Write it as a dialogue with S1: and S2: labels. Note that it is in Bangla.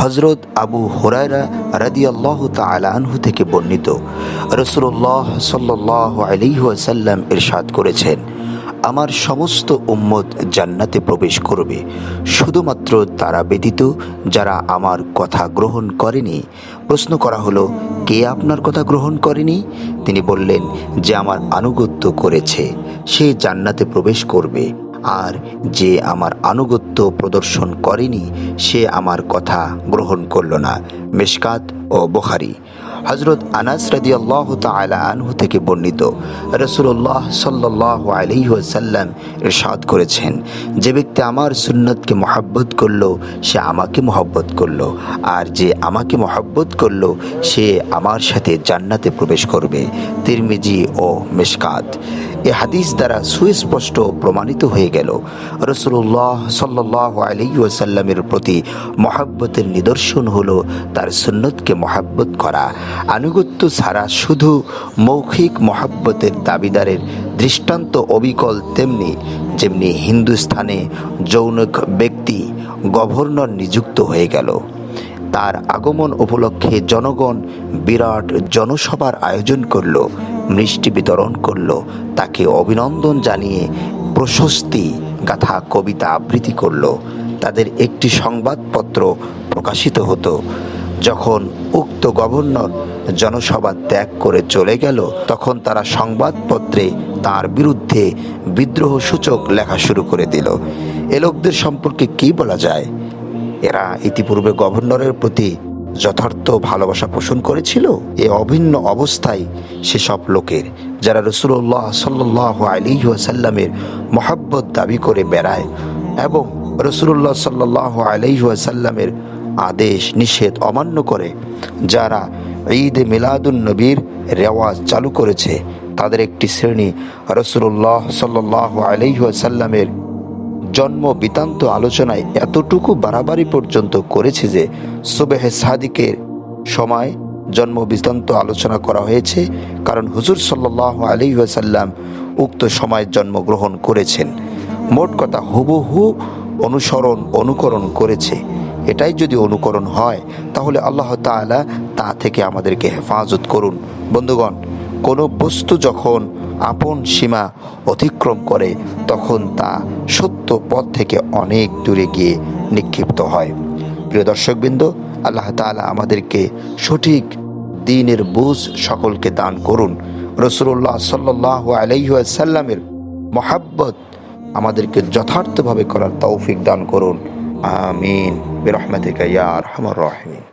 S1: হজরত আবু হোরায়রা রাদিয়াল্লাহ তাআলা আনহু থেকে বর্ণিত। রসুল্লাহ সাল্লাহ আলিহাসাল্লাম ইরশাদ করেছেন, আমার সমস্ত উম্মত জান্নাতে প্রবেশ করবে। শুধুমাত্র তারা ব্যতীত যারা আমার কথা গ্রহণ করেনি। প্রশ্ন করা হলো, কে আপনার কথা গ্রহণ করেনি? তিনি বললেন, যে আমার আনুগত্য করেছে, সে জান্নাতে প্রবেশ করবে। আর যে আমার আনুগত্য প্রদর্শন করেনি, সে আমার কথা গ্রহণ করল না। মেশকাত ও বোখারি। হজরত আনাস রাদি আল্লাহ আনহু থেকে বর্ণিত রসুল্লাহ সাল্লাহ আলহিহাসাল্লাম ইরশাদ করেছেন, যে ব্যক্তি আমার সুন্নতকে মহাব্বত করল, সে আমাকে মহব্বত করল, আর যে আমাকে মহব্বত করল, সে আমার সাথে জান্নাতে প্রবেশ করবে। তিরমিজি ও মেশকাত। এ হাদিস দ্বারা সুস্পষ্ট প্রমাণিত হয়ে গেল। রসুল্লাহ সাল্লাহ আলহিউসাল্লামের প্রতি মহাব্বতের নিদর্শন হল তার সুন্নতকে মহাব্বত করা। আনুগত্য ছাড়া শুধু মৌখিক মহাব্বতের দাবিদারের দৃষ্টান্ত অবিকল তেমনি, যেমনি হিন্দুস্থানে যৌনক ব্যক্তি গভর্নর নিযুক্ত হয়ে গেল। তার আগমন উপলক্ষে জনগণ বিরাট জনসভার আয়োজন করল, মিষ্টি বিতরণ করল, তাকে অভিনন্দন জানিয়ে প্রশস্তি গাথা কবিতা আবৃত্তি করল। তাদের একটি সংবাদপত্র প্রকাশিত হতো। যখন উক্ত গভর্নর জনসভা ত্যাগ করে চলে গেল, তখন তারা সংবাদপত্রে তার বিরুদ্ধে বিদ্রোহ সূচক লেখা শুরু করে দিল। এ লোকদের সম্পর্কে কি বলা যায়? এরা ইতিপূর্বে গভর্নরের প্রতি যথার্থ ভালোবাসা পোষণ করেছিল। এ অভিন্ন অবস্থায় সেসব লোকের, যারা রসুল্লাহ সাল্লাহ আলী সাল্লামের মহাব্বত দাবি করে বেড়ায় এবং রসুল্লাহ সাল্লাহ আলহিহাসাল্লামের আদেশ নিষেধ অমান্য করে, যারা ঈদ মিলাদুন নবীর রেওয়াজ চালু করেছে, তাদের একটি শ্রেণি রসুল্লাহ সাল্লাহ আলহিহাসাল্লামের জন্ম বৃতান্ত আলোচনায় এতটুকু বাড়াবাড়ি পর্যন্ত করেছে যে সুবেহে সাদিকের সময় জন্ম বৃত্তান্ত আলোচনা করা হয়েছে, কারণ হুজুর সাল্লাহ আলী সাল্লাম উক্ত সময় জন্মগ্রহণ করেছেন। মোট কথা হুবহু অনুসরণ, অনুকরণ করেছে। এটাই যদি অনুকরণ হয়, তাহলে আল্লাহ তাআলা তা থেকে আমাদেরকে হেফাজত করুন। বন্ধুগণ কোনো বস্তু যখন আপন সীমা অতিক্রম করে, তখন তা সত্য পথ থেকে অনেক দূরে গিয়ে নিক্ষিপ্ত হয়। প্রিয় দর্শকবৃন্দ, আল্লাহ তাআলা আমাদেরকে সঠিক দিনের বুঝ সকলকে দান করুন। রসুল্লাহ সাল্লাহ আলাইসাল্লামের মহাব্বত আমাদেরকে যথার্থভাবে করার তৌফিক দান করুন। আমিন। বিরহমাতিকা ইয়া আরহামার রাহিমিন।